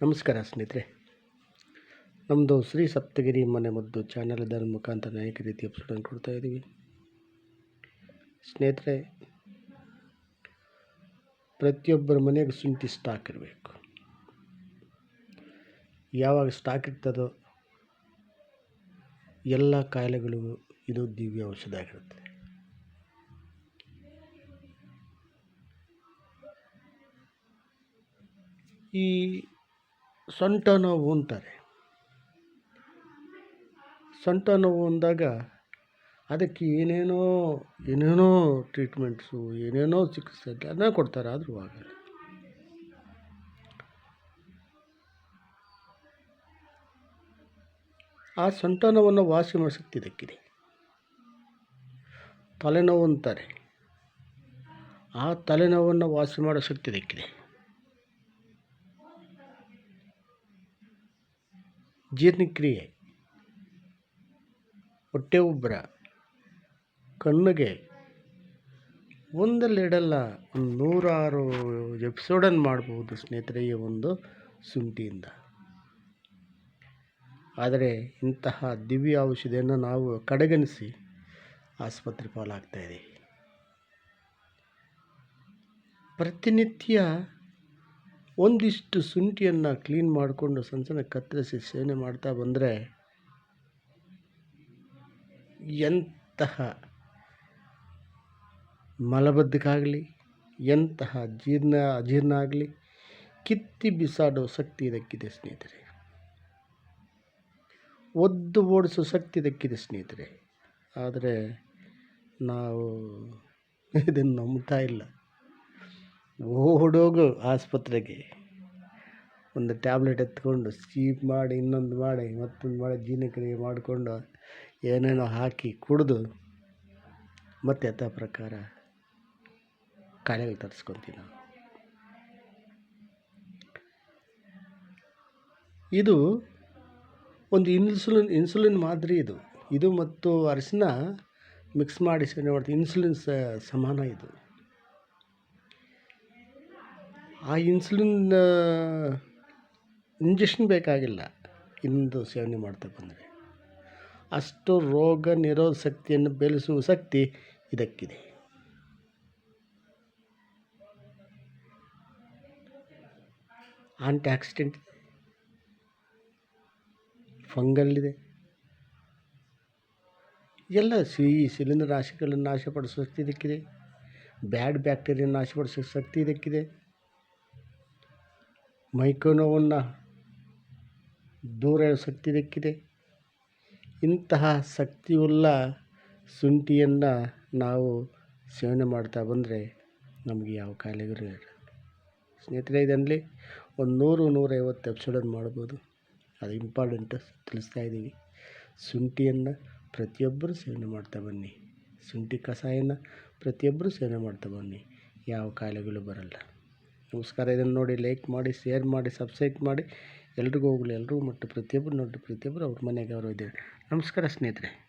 ನಮಸ್ಕಾರ ಸ್ನೇಹಿತರೆ. ನಮ್ಮದು ಶ್ರೀ ಸಪ್ತಗಿರಿ ಮನೆ ಮದ್ದು ಚಾನಲ್ ಇದರ ಮುಖಾಂತರ ಅನೇಕ ರೀತಿಯ ಎಪಿಸೋಡನ್ನು ಕೊಡ್ತಾ ಇದ್ದೀವಿ. ಸ್ನೇಹಿತರೆ, ಪ್ರತಿಯೊಬ್ಬರ ಮನೆಗೆ ಶುಂಠಿ ಸ್ಟಾಕ್ ಇರಬೇಕು. ಯಾವಾಗ ಸ್ಟಾಕ್ ಇರ್ತದೋ ಎಲ್ಲ ಕಾಯಿಲೆಗಳಿಗೂ ಇದು ದಿವ್ಯ ಔಷಧ ಆಗಿರುತ್ತೆ ಈ ಸೊಂಟ ನೋವು ಅಂತಾರೆ. ಸೊಂಟ ನೋವು ಅಂದಾಗ ಅದಕ್ಕೆ ಏನೇನೋ ಏನೇನೋ ಟ್ರೀಟ್ಮೆಂಟ್ಸು ಏನೇನೋ ಚಿಕಿತ್ಸೆ ಎಲ್ಲ ಕೊಡ್ತಾರೆ ಆದರೂ ಆಗಲ್ಲ. ಆ ಸೊಂಟ ನೋವನ್ನು ವಾಸಿ ಮಾಡೋ ಶಕ್ತಿ ಇದಕ್ಕಿದೆ. ತಲೆನೋವು ಅಂತಾರೆ. ಆ ತಲೆನೋವನ್ನು ವಾಸಿ ಮಾಡೋ ಶಕ್ತಿ ಇದಕ್ಕಿದೆ. ಜೀರ್ಣಕ್ರಿಯೆ ಹೊಟ್ಟೆ ಉಬ್ಬರ. ಕಣ್ಣಿಗೆ ಒಂದಲ್ಲೆರಡಲ್ಲ ಒಂದು ನೂರಾರು ಎಪಿಸೋಡನ್ನು ಮಾಡ್ಬೋದು ಸ್ನೇಹಿತರೆ, ಈ ಒಂದು ಶುಂಠಿಯಿಂದ. ಆದರೆ ಇಂತಹ ದಿವ್ಯ ಔಷಧಿಯನ್ನು ನಾವು ಕಡೆಗಣಿಸಿ ಆಸ್ಪತ್ರೆ ಪಾಲಾಗ್ತಾಯಿದ್ದೀವಿ ಪ್ರತಿನಿತ್ಯ ಒಂದಿಷ್ಟು ಶುಂಠಿಯನ್ನು ಕ್ಲೀನ್ ಮಾಡಿಕೊಂಡು ಸಣ್ಣ ಸಣ್ಣ ಕತ್ತರಿಸಿ ಸೇವನೆ ಮಾಡ್ತಾ ಬಂದರೆ ಎಂತಹ ಮಲಬದ್ಧಕ್ಕಾಗಲಿ ಎಂತಹ ಜೀರ್ಣ ಅಜೀರ್ಣ ಆಗಲಿ, ಕಿತ್ತಿ ಬಿಸಾಡೋ ಶಕ್ತಿ ಇದಕ್ಕಿದೆ ಸ್ನೇಹಿತರೆ. ಒದ್ದು ಓಡಿಸೋ ಶಕ್ತಿ ಇದಕ್ಕಿದೆ ಸ್ನೇಹಿತರೆ. ಆದರೆ ನಾವು ಇದನ್ನು ನಂಬ್ತಾ ಇಲ್ಲ. ಓಡೋಗು ಆಸ್ಪತ್ರೆಗೆ. ಒಂದು ಟ್ಯಾಬ್ಲೆಟ್ ಎತ್ಕೊಂಡು ಸ್ಕೀಪ್ ಮಾಡಿ, ಇನ್ನೊಂದು ಮಾಡಿ, ಮತ್ತೊಂದು ಮಾಡಿ, ಜೀರ್ಣಕ್ರಿಯೆ ಮಾಡಿಕೊಂಡು ಏನೇನೋ ಹಾಕಿ ಕುಡಿದು ಮತ್ತೆ ಯಥಾ ಪ್ರಕಾರ ಕಾಯಿಲೆಗಳು ತರಿಸ್ಕೊತೀವಿ ನಾವು. ಇದು ಒಂದು ಇನ್ಸುಲಿನ್ ಇನ್ಸುಲಿನ್ ಮಾದರಿ ಇದು. ಇದು ಮತ್ತು ಅರಿಶಿನ ಮಿಕ್ಸ್ ಮಾಡಿ ಸೇವನೆ ಮಾಡ್ತೀವಿ. ಇನ್ಸುಲಿನ್ ಸಮಾನ ಇದು. ಆ ಇನ್ಸುಲಿನ್ ಇಂಜೆಕ್ಷನ್ ಬೇಕಾಗಿಲ್ಲ. ಇಂದು ಸೇವನೆ ಮಾಡ್ತಾ ಬಂದರೆ ಅಷ್ಟು ರೋಗ ನಿರೋಧ ಶಕ್ತಿಯನ್ನು ಬೆಳೆಸುವ ಶಕ್ತಿ ಇದಕ್ಕಿದೆ. ಆಂಟಿ ಆಕ್ಸಿಡೆಂಟ್ ಇದೆ. ಎಲ್ಲ ಸಿಹಿ ಶಿಲೀಂಧ್ರ ರಾಶಿಗಳನ್ನು ನಾಶಪಡಿಸುವ ಶಕ್ತಿ ಇದಕ್ಕಿದೆ. ಬ್ಯಾಡ್ ಬ್ಯಾಕ್ಟೀರಿಯನ್ನು ನಾಶಪಡಿಸುವ ಶಕ್ತಿ ಇದಕ್ಕಿದೆ. ಮೈಕ್ರೋನೋವನ್ನು ದೂರ ಶಕ್ತಿ ದಕ್ಕಿದೆ. ಇಂತಹ ಶಕ್ತಿಯುಳ್ಳ ಶುಂಠಿಯನ್ನು ನಾವು ಸೇವನೆ ಮಾಡ್ತಾ ಬಂದರೆ ನಮಗೆ ಯಾವ ಕಾಯಿಲೆಗಳು ಇರಲ್ಲ ಸ್ನೇಹಿತರೆ ಇದರಲ್ಲಿ ಒಂದು ನೂರು, ನೂರೈವತ್ತು ಎಪಿಸೋಡನ್ನು ಮಾಡ್ಬೋದು. ಅದು ಇಂಪಾರ್ಟೆಂಟ್ ತಿಳಿಸ್ತಾ ಇದ್ದೀವಿ. ಶುಂಠಿಯನ್ನು ಪ್ರತಿಯೊಬ್ಬರು ಸೇವನೆ ಮಾಡ್ತಾ ಬನ್ನಿ. ಶುಂಠಿ ಕಷಾಯನ ಪ್ರತಿಯೊಬ್ಬರು ಸೇವನೆ ಮಾಡ್ತಾ ಬನ್ನಿ. ಯಾವ ಕಾಯಿಲೆಗಳು ಬರಲ್ಲ. ನಮಸ್ಕಾರ. ಇದನ್ನು ನೋಡಿ ಲೈಕ್ ಮಾಡಿ ಶೇರ್ ಮಾಡಿ ಸಬ್ಸ್ಕ್ರೈಬ್ ಮಾಡಿ. ಎಲ್ರಿಗೂ ಹೋಗಲಿ. ಎಲ್ಲರೂ ಮತ್ತು ಪ್ರತಿಯೊಬ್ಬರು ನೋಡಿ, ಪ್ರತಿಯೊಬ್ಬರು ಅವ್ರ ಮನೆಗೆ ಅವರು ಇದ್ದೇವೆ ನಮಸ್ಕಾರ ಸ್ನೇಹಿತರೆ.